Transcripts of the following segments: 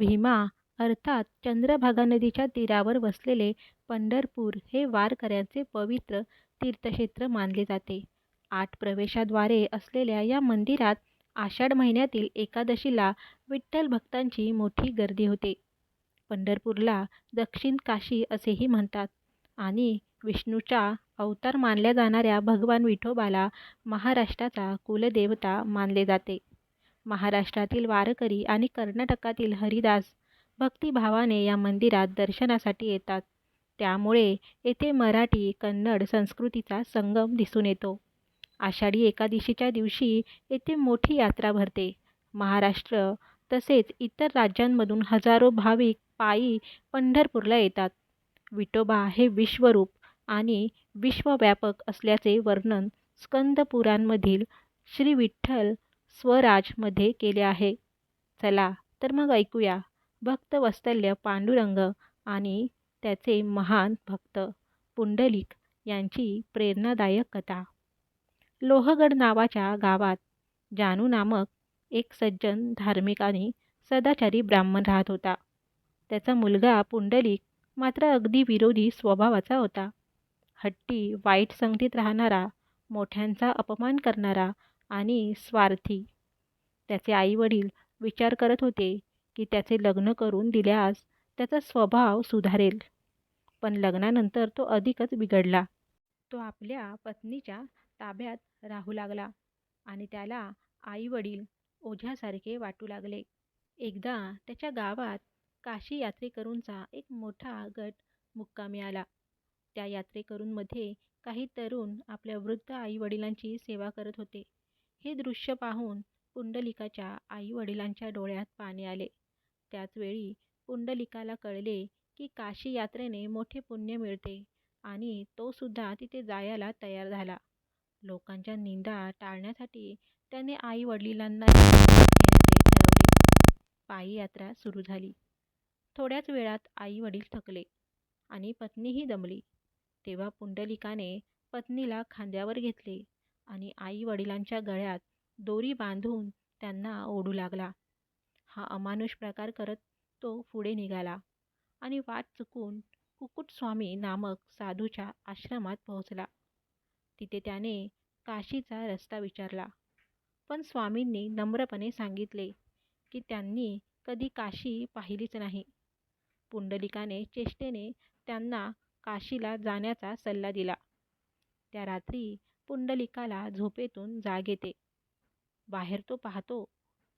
भीमा अर्थात चंद्रभागा नदीच्या तीरावर वसलेले पंढरपूर हे वारकऱ्यांचे पवित्र तीर्थक्षेत्र मानले जाते. आठ प्रवेशद्वारे असलेल्या या मंदिरात आषाढ महिन्यातील एकादशीला विठ्ठल भक्तांची मोठी गर्दी होते. पंढरपूरला दक्षिण काशी असेही म्हणतात आणि विष्णूचा अवतार मानल्या जाणाऱ्या भगवान विठोबाला महाराष्ट्राचा कुलदेवता मानले जाते. महाराष्ट्रातील वारकरी आणि कर्नाटकातील हरिदास भक्तिभावाने या मंदिरात दर्शनासाठी येतात. त्यामुळे येथे मराठी कन्नड संस्कृतीचा संगम दिसून येतो. आषाढी एकादशीच्या दिवशी येथे मोठी यात्रा भरते. महाराष्ट्र तसेच इतर राज्यांमधून हजारो भाविक पायी पंढरपूरला येतात. विठोबा हे विश्वरूप आणि विश्वव्यापक असल्याचे वर्णन स्कंदपुराणमधील श्री विठ्ठल स्वराजमध्ये केले आहे. चला तर मग ऐकूया भक्तवत्सल पांडुरंग आणि त्याचे महान भक्त पुंडलिक यांची प्रेरणादायक कथा. लोहगड नावाच्या गावात जानू नामक एक सज्जन धार्मिक आणि सदाचारी ब्राह्मण राहत होता. त्याचा मुलगा पुंडलिक मात्र अगदी विरोधी स्वभावाचा होता. हट्टी, वाईट संगतीत राहणारा, मोठ्यांचा अपमान करणारा आणि स्वार्थी. त्याचे आईवडील विचार करत होते की त्याचे लग्न करून दिल्यास त्याचा स्वभाव सुधारेल. पण लग्नानंतर तो अधिकच बिघडला. तो आपल्या पत्नीच्या ताब्यात राहू लागला आणि त्याला आईवडील ओझ्यासारखे वाटू लागले. एकदा त्याच्या गावात काशी यात्रेकरूंचा एक मोठा गट मुक्कामी आला. त्या यात्रेकरूंमध्ये काही तरुण आपल्या वृद्ध आईवडिलांची सेवा करत होते. हे दृश्य पाहून पुंडलिकाच्या आई-वडिलांच्या डोळ्यात पाणी आले. त्याचवेळी पुंडलिकाला कळले की काशी यात्रेने मोठे पुण्य मिळते आणि तो सुद्धा तिथे जायला तयार झाला. लोकांच्या निंदा टाळण्यासाठी त्याने आई वडिलांना घेण्याचे ठरवले. पायी यात्रा सुरू झाली. थोड्याच वेळात आई-वडील थकले आणि पत्नीही दमली. तेव्हा पुंडलिकाने पत्नीला खांद्यावर घेतले आणि आई-वडिलांच्या गळ्यात दोरी बांधून त्यांना ओढू लागला. हा अमानुष प्रकार करत तो पुढे निघाला आणि वाट चुकून कुकुटस्वामी नामक साधूच्या आश्रमात पोहोचला. तिथे त्याने काशीचा रस्ता विचारला. पण स्वामींनी नम्रपणे सांगितले की त्यांनी कधी काशी पाहिलीच नाही. पुंडलिकाने चेष्टेने त्यांना काशीला जाण्याचा सल्ला दिला. त्या रात्री पुंडलिकाला झोपेतून जाग येते. बाहेर तो पाहतो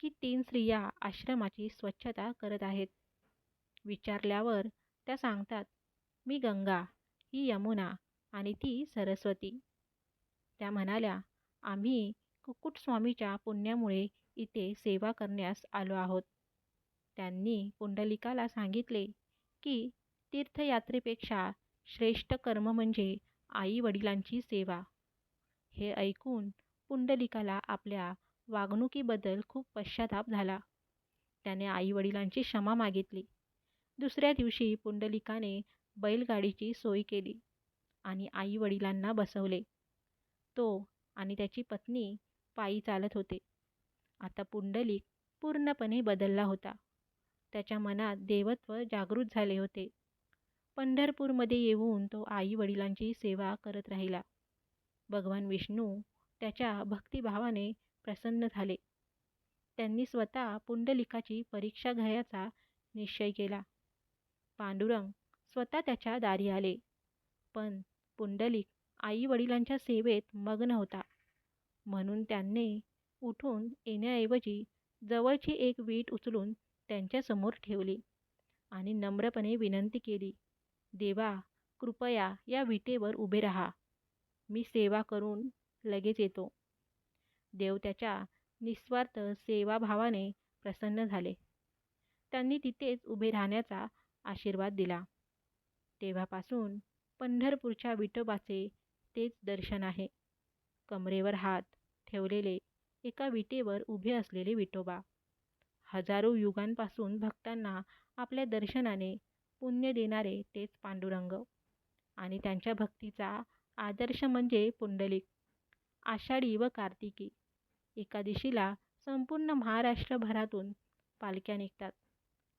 की तीन स्त्रिया आश्रमाची स्वच्छता करत आहेत. विचारल्यावर त्या सांगतात, मी गंगा, ही यमुना आणि ती सरस्वती. त्या म्हणाल्या, आम्ही कुक्कुटस्वामीच्या पुण्यामुळे इथे सेवा करण्यास आलो आहोत. त्यांनी पुंडलिकाला सांगितले की तीर्थयात्रेपेक्षा श्रेष्ठ कर्म म्हणजे आई-वडिलांची सेवा. हे ऐकून पुंडलिकाला आपल्या वागणुकीबद्दल खूप पश्चाताप झाला. त्याने आईवडिलांची क्षमा मागितली. दुसऱ्या दिवशी पुंडलिकाने बैलगाडीची सोय केली आणि आईवडिलांना बसवले. तो आणि त्याची पत्नी पायी चालत होते. आता पुंडलिक पूर्णपणे बदलला होता. त्याच्या मनात देवत्व जागृत झाले होते. पंढरपूरमध्ये येऊन तो आईवडिलांची सेवा करत राहिला. भगवान विष्णू त्याच्या भक्तिभावाने प्रसन्न झाले. त्यांनी स्वतः पुंडलिकाची परीक्षा घ्यायचा निश्चय केला. पांडुरंग स्वतः त्याच्या दारी आले. पण पुंडलिक आई-वडिलांच्या सेवेत मग्न होता. म्हणून त्यांनी उठून येण्याऐवजी जवळची एक वीट उचलून त्यांच्यासमोर ठेवली आणि नम्रपणे विनंती केली, देवा, कृपया या विटेवर उभे राहा. मी सेवा करून लगेच येतो. देव त्याच्या निस्वार्थ सेवाभावाने प्रसन्न झाले. त्यांनी तिथेच उभे राहण्याचा आशीर्वाद दिला. तेव्हापासून पंढरपूरच्या विठोबाचे तेच दर्शन आहे. कमरेवर हात ठेवलेले, एका विटेवर उभे असलेले विठोबा. हजारो युगांपासून भक्तांना आपल्या दर्शनाने पुण्य देणारे तेच पांडुरंग. आणि त्यांच्या भक्तीचा आदर्श म्हणजे पुंडलिक. आषाढी व कार्तिकी एकादशीला संपूर्ण महाराष्ट्रभरातून पालख्या निघतात.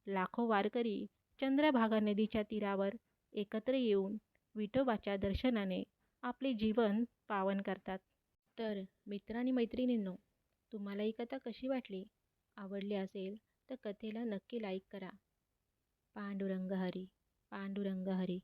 लाखो वारकरी चंद्रभागा नदीच्या तीरावर एकत्र येऊन विठोबाच्या दर्शनाने आपले जीवन पावन करतात तर मित्रांनी मैत्रिणींनो तुम्हाला ही कथा कशी वाटली आवडली असेल तर कथेला नक्की लाईक करा पांडुरंग हरी पांडुरंग हरी